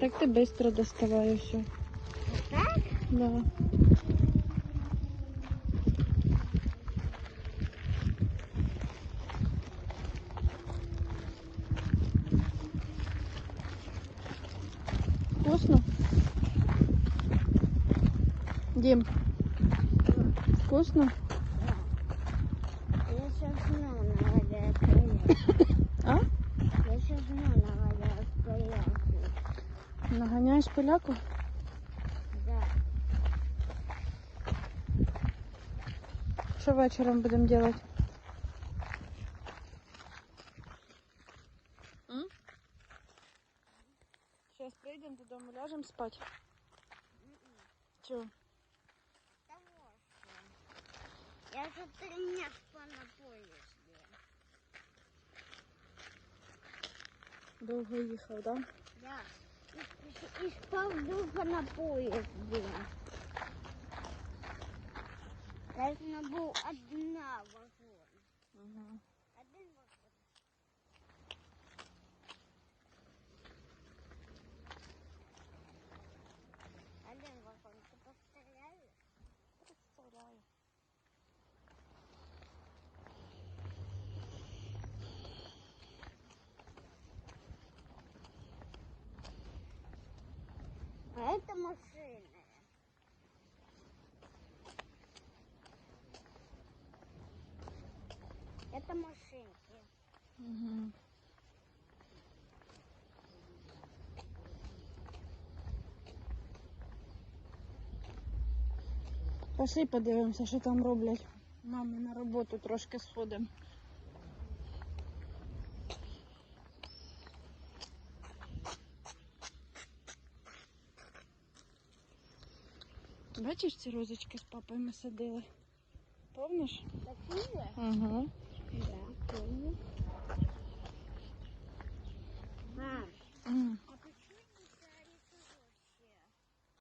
Так ти швидко доставаєш все. Так? Да. Вкусно? Дим, вкусно? Я сейчас знаю, надо стоять. А? Я сейчас знаю, надо стоять. Наганяєш поляку? Да. Що вечором будемо робити? Зараз прийдемо додому, ляжемо спати. Чого? Того что. Я же спала на поезде. Довго їхав, так? Да? Да. И, и, и спал долго на поезде. Должна был одна вагон. Угу. Один вагон. Один вагон. Ты повторяешь? Представляю. А это машины. Это машинки. Угу. Пошли подивимося, що там роблять. Мами на роботу трошки сходимо. Бачиш ці розочки з папою ми садили? Помниш? Такие? Угу.